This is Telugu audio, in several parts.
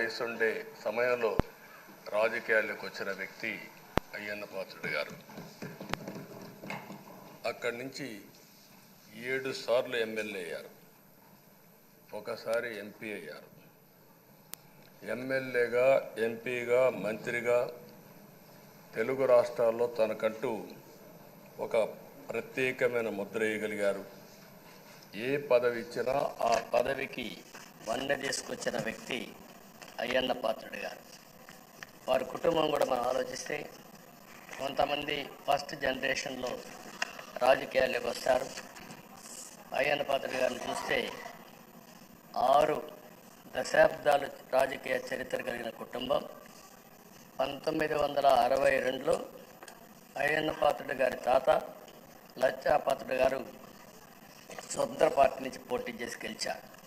వయసుండే సమయంలో రాజకీయాల్లోకి వచ్చిన వ్యక్తి అయ్యన్న పాత్రుడు గారు. అక్కడి నుంచి ఏడు సార్లు ఎమ్మెల్యే అయ్యారు. ఒకసారి ఎంపీ అయ్యారు. ఎమ్మెల్యేగా ఎంపీగా మంత్రిగా తెలుగు రాష్ట్రాల్లో తనకంటూ ఒక ప్రత్యేకమైన ముద్ర వేయగలిగారు. ఏ పదవి ఇచ్చినా ఆ పదవికి వన్నె తీసుకొచ్చిన వ్యక్తి అయ్యన్న పాత్రుడు గారు. వారి కుటుంబం కూడా మనం ఆలోచిస్తే కొంతమంది ఫస్ట్ జనరేషన్లో రాజకీయాల్లోకి వస్తారు. అయ్యన్న పాత్రుడు గారిని చూస్తే ఆరు దశాబ్దాలు రాజకీయ చరిత్ర కలిగిన కుటుంబం. పంతొమ్మిది వందల అరవై రెండులో అయ్యన్న పాత్రుడు గారి తాత లచ్చా పాత్రుడు గారు స్వతంత్ర పార్టీ నుంచి పోటీ చేసి గెలిచారు.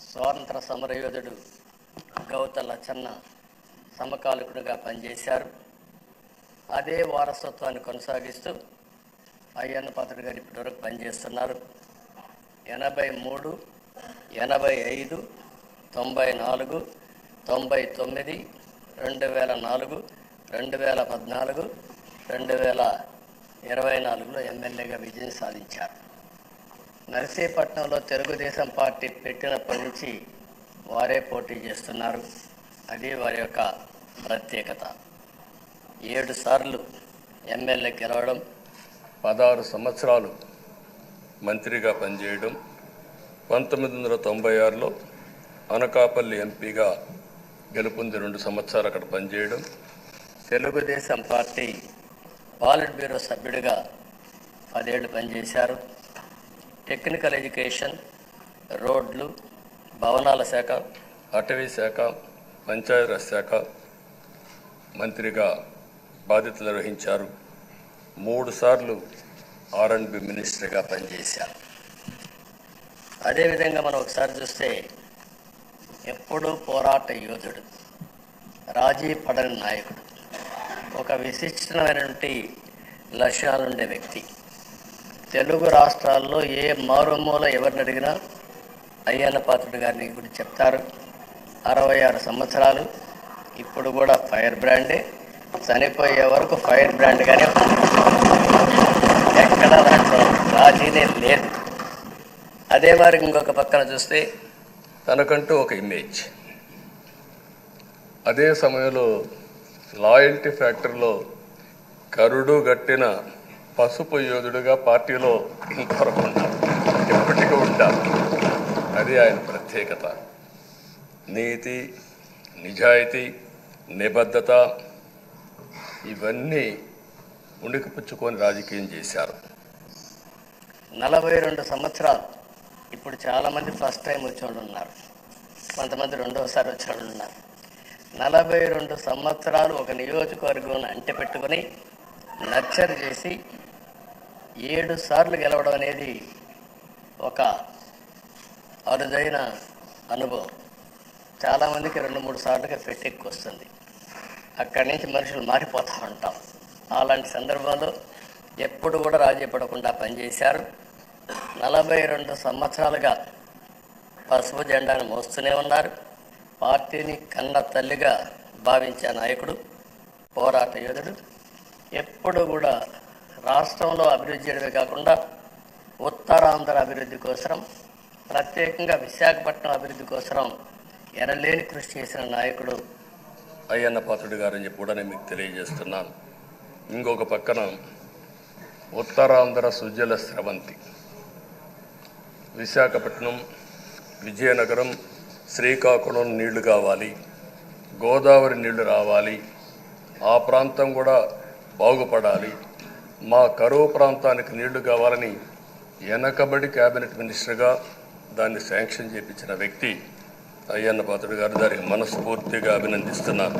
స్వాతంత్ర సమరయోధుడు గౌత లచ్చన్న సమకాలికుడిగా పనిచేశారు. అదే వారసత్వాన్ని కొనసాగిస్తూ అయ్యన్న పాత్రుడు గారు ఇప్పటివరకు పనిచేస్తున్నారు. ఎనభై మూడు ఎనభై ఐదు తొంభై నాలుగు తొంభై తొమ్మిది రెండు వేల నాలుగు రెండు వేల పద్నాలుగు రెండు వేల ఇరవై నాలుగులో ఎమ్మెల్యేగా విజయం సాధించారు. నర్సీపట్నంలో తెలుగుదేశం పార్టీ పెట్టినప్పటి నుంచి వారే పోటీ చేస్తున్నారు. అది వారి యొక్క ప్రత్యేకత. ఏడు సార్లు ఎమ్మెల్యే గెలవడం పదహారు సంవత్సరాలు మంత్రిగా పనిచేయడం పంతొమ్మిది వందల తొంభై ఆరులో అనకాపల్లి ఎంపీగా గెలుపొంది రెండు సంవత్సరాలు అక్కడ పనిచేయడం. తెలుగుదేశం పార్టీ పాలిట్ బ్యూరో సభ్యుడిగా పదేళ్ళు పనిచేశారు. టెక్నికల్ ఎడ్యుకేషన్ రోడ్లు భవనాల శాఖ అటవీ శాఖ పంచాయతీరాజ్ శాఖ మంత్రిగా బాధ్యతలు నిర్వహించారు. మూడు సార్లు ఆర్ అండ్ బి మినిస్టర్గా పనిచేశారు. అదేవిధంగా మనం ఒకసారి చూస్తే ఎప్పుడూ పోరాట యోధుడు రాజీ పడని నాయకుడు ఒక విశిష్టమైనటువంటి లక్ష్యాలుండే వ్యక్తి. తెలుగు రాష్ట్రాల్లో ఏ మారుమూల ఎవరిని అడిగినా అయ్యన్న పాత్రుడు గారిని గురించి చెప్తారు. అరవై ఆరు సంవత్సరాలు ఇప్పుడు కూడా ఫైర్ బ్రాండే. చనిపోయే వరకు ఫైర్ బ్రాండ్గానే ఎక్కడ దాంట్లో రాజీనే లేదు. అదే మరి ఇంకొక పక్కన చూస్తే తనకంటూ ఒక ఇమేజ్. అదే సమయంలో లాయల్టీ ఫ్యాక్టరీలో కరుడు గట్టిన పసుపు యోధుడుగా పార్టీలో ఇంతవరకు ఉంటారు ఎప్పటికీ ఉంటారు అది ఆయన ప్రత్యేకత. నీతి నిజాయితీ నిబద్ధత ఇవన్నీ ఉణికిపుచ్చుకొని రాజకీయం చేశారు. నలభై రెండు సంవత్సరాలు ఇప్పుడు చాలామంది ఫస్ట్ టైం వచ్చేవాళ్ళు ఉన్నారు. కొంతమంది రెండవసారి వచ్చేవాళ్ళు ఉన్నారు. నలభై రెండు సంవత్సరాలు ఒక నియోజకవర్గం అంటి పెట్టుకొని నర్చర్ చేసి ఏడు సార్లు గెలవడం అనేది ఒక అరుదైన అనుభవం. చాలామందికి రెండు మూడు సార్లుగా పెట్టెక్కి వస్తుంది. అక్కడి నుంచి మనుషులు మారిపోతూ ఉంటాం. అలాంటి సందర్భంలో ఎప్పుడు కూడా రాజీ పడకుండా పనిచేశారు. నలభై రెండు సంవత్సరాలుగా పసుపు జెండాను మోస్తూనే ఉన్నారు. పార్టీని కన్న తల్లిగా భావించే నాయకుడు పోరాట యోధుడు. ఎప్పుడు కూడా రాష్ట్రంలో అభివృద్ధి కాకుండా ఉత్తరాంధ్ర అభివృద్ధి కోసం ప్రత్యేకంగా విశాఖపట్నం అభివృద్ధి కోసం ఎనలేని కృషి చేసిన నాయకుడు అయ్యన్న పాత్రుడు గారని చెప్పి కూడా నేను మీకు తెలియజేస్తున్నాను. ఇంకొక పక్కన ఉత్తరాంధ్ర సుజల స్రవంతి. విశాఖపట్నం విజయనగరం శ్రీకాకుళం నీళ్ళు కావాలి గోదావరి నీళ్ళు రావాలి ఆ ప్రాంతం కూడా బాగుపడాలి మా కరువు ప్రాంతానికి నీళ్ళు కావాలని వెనకబడి క్యాబినెట్ మినిస్టర్గా దాన్ని శాంక్షన్ చేపించిన వ్యక్తి అయ్యన్న పాత్రుడు గారు దానికి మనస్ఫూర్తిగా అభినందిస్తున్నాను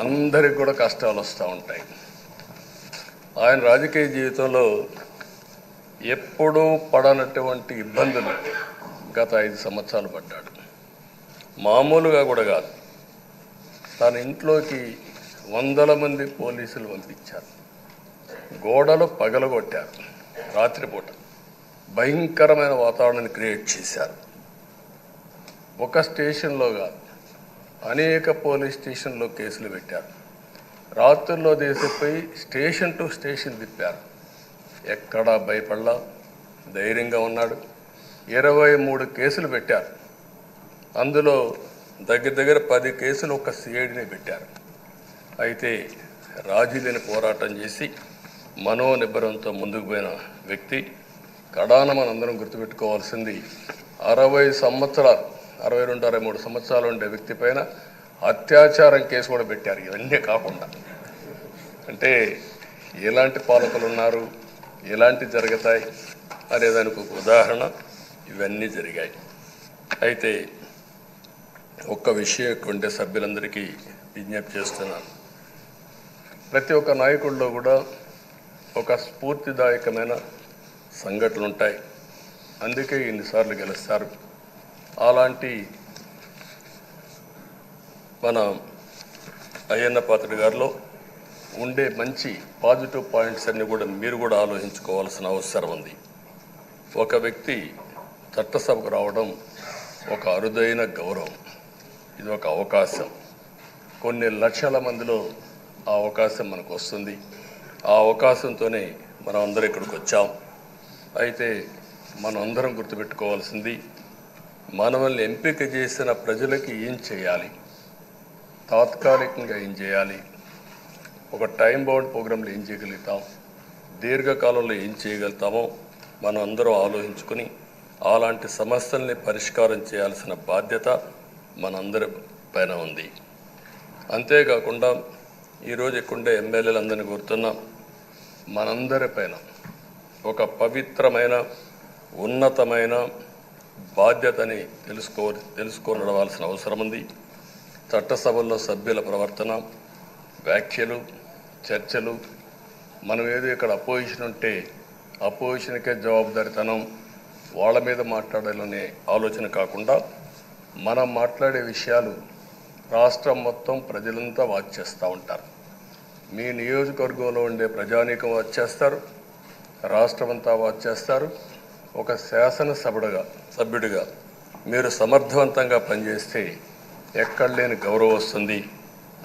అందరికి కూడా కష్టాలు వస్తూ ఉంటాయి. ఆయన రాజకీయ జీవితంలో ఎప్పుడూ పడనటువంటి ఇబ్బందులు గత ఐదు సంవత్సరాలు పడ్డాడు. మామూలుగా కూడా కాదు. తన ఇంట్లోకి వందల మంది పోలీసులు పంపించారు. గోడలు పగలగొట్టారు. రాత్రిపూట. భయంకరమైన వాతావరణాన్ని క్రియేట్ చేశారు. ఒక స్టేషన్లో కాదు అనేక పోలీస్ స్టేషన్లో కేసులు పెట్టారు. రాత్రుల్లో దేశపోయి స్టేషన్ టు స్టేషన్ తిప్పారు. ఎక్కడా భయపడలా ధైర్యంగా ఉన్నాడు. ఇరవై మూడు కేసులు పెట్టారు. అందులో దగ్గర దగ్గర పది కేసులు ఒక సిఐడిని పెట్టారు. అయితే రాజీ లేని పోరాటం చేసి మనోనిబ్బరంతో ముందుకు పోయిన వ్యక్తి కడాన మనందరం గుర్తుపెట్టుకోవాల్సింది. అరవై సంవత్సరాలు అరవై రెండు అరవై మూడు సంవత్సరాలు ఉండే వ్యక్తి పైన అత్యాచారం కేసు కూడా పెట్టారు. ఇవన్నీ కాకుండా. అంటే ఎలాంటి పాలకులు ఉన్నారు ఎలాంటి జరుగుతాయి అనేదానికి ఒక ఉదాహరణ ఇవన్నీ జరిగాయి. అయితే ఒక్క విషయం ఉండే సభ్యులందరికీ విజ్ఞప్తి చేస్తున్నాను. ప్రతి ఒక్క నాయకుల్లో కూడా ఒక స్ఫూర్తిదాయకమైన సంఘటనలు ఉంటాయి అందుకే ఇన్నిసార్లు గెలుస్తారు. అలాంటి మన అయ్యన్న పాత్రుడి గారిలో ఉండే మంచి పాజిటివ్ పాయింట్స్ అన్నీ కూడా మీరు కూడా ఆలోచించుకోవాల్సిన అవసరం ఉంది. ఒక వ్యక్తి చట్టసభకు రావడం ఒక అరుదైన గౌరవం. ఇది ఒక అవకాశం. కొన్ని లక్షల మందిలో ఆ అవకాశం మనకు వస్తుంది. ఆ అవకాశంతోనే మనం అందరం ఇక్కడికి వచ్చాం. అయితే మనం అందరం గుర్తుపెట్టుకోవాల్సింది మనల్ని ఎంపిక చేసిన ప్రజలకి ఏం చేయాలి? తాత్కాలికంగా ఏం చేయాలి? ఒక టైం బౌండ్ ప్రోగ్రాంలో ఏం చేయగలుగుతాం? దీర్ఘకాలంలో ఏం చేయగలుగుతామో మనం అందరం ఆలోచించుకొని అలాంటి సమస్యల్ని పరిష్కారం చేయాల్సిన బాధ్యత మనందరి పైన ఉంది. అంతేకాకుండా ఈరోజు ఎక్కుండే ఎమ్మెల్యేలందరినీ కోరుతున్నాం మనందరి పైన. ఒక పవిత్రమైన ఉన్నతమైన బాధ్యతని తెలుసుకో తెలుసుకోనడవలసిన అవసరం ఉంది చట్టసభల్లో సభ్యుల ప్రవర్తన వ్యాఖ్యలు చర్చలు మనం ఏదో ఇక్కడ అపోజిషన్ ఉంటే అపోజిషన్కే జవాబుదారితనం వాళ్ళ మీద మాట్లాడాలనే ఆలోచన కాకుండా మనం మాట్లాడే విషయాలు రాష్ట్రం మొత్తం ప్రజలంతా వాచ్ చేస్తూ ఉంటారు. మీ నియోజకవర్గంలో ఉండే ప్రజానీకం వాచ్ చేస్తారు. రాష్ట్రమంతా వాచ్ చేస్తారు. ఒక శాసనసభుడుగా సభ్యుడిగా మీరు సమర్థవంతంగా పనిచేస్తే ఎక్కడ లేని గౌరవం వస్తుంది.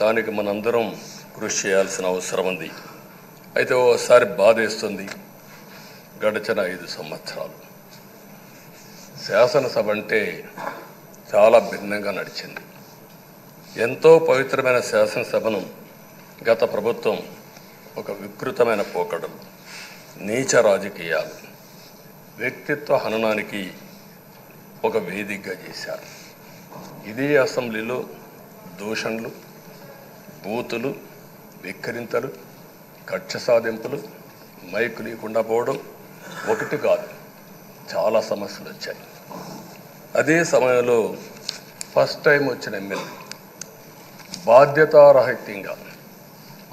దానికి మనందరం కృషి చేయాల్సిన అవసరం ఉంది. అయితే ఓసారి బాధేస్తుంది. గడిచిన ఐదు సంవత్సరాలు. శాసనసభ అంటే చాలా భిన్నంగా నడిచింది. ఎంతో పవిత్రమైన శాసనసభను గత ప్రభుత్వం ఒక వికృతమైన పోకడలు నీచ రాజకీయాలు. వ్యక్తిత్వ హననానికి ఒక వేదికగా చేశారు. ఇదే అసెంబ్లీలో దూషణలు బూతులు విక్కరింతలు కక్ష సాధింపులు మైకు లేకుండా పోవడం ఒకటి కాదు చాలా సమస్యలు వచ్చాయి. అదే సమయంలో ఫస్ట్ టైం వచ్చిన ఎమ్మెల్యే బాధ్యతారహిత్యంగా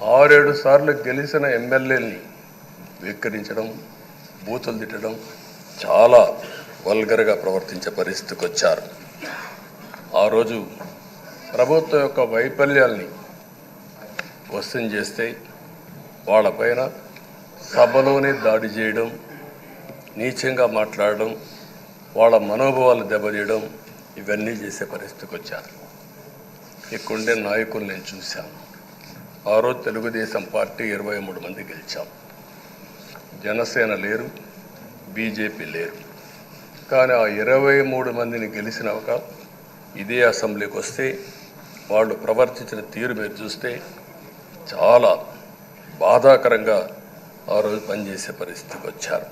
ఆరేడు సార్లు గెలిచిన ఎమ్మెల్యేని వెక్కరించడం బూతులు తిట్టడం చాలా వల్గర్గా ప్రవర్తించే పరిస్థితికి వచ్చారు ఆ రోజు ప్రభుత్వం యొక్క వైఫల్యాల్ని క్వశ్చన్ చేస్తే వాళ్ళపైన సభలోనే దాడి చేయడం నీచంగా మాట్లాడడం వాళ్ళ మనోభావాలు దెబ్బతీయడం ఇవన్నీ చేసే పరిస్థితికి వచ్చారు ఇక్కడుండే నాయకులు నేను చూశాను. ఆ రోజు తెలుగుదేశం పార్టీ ఇరవై మూడు మంది గెలిచాం. జనసేన లేరు బీజేపీ లేరు. కానీ ఆ ఇరవై మూడు మందిని గెలిచిన ఒక ఇదే అసెంబ్లీకి వస్తే వాళ్ళు ప్రవర్తించిన తీరు మీరు చూస్తే చాలా బాధాకరంగా ఆ రోజు పనిచేసే పరిస్థితికి వచ్చారు.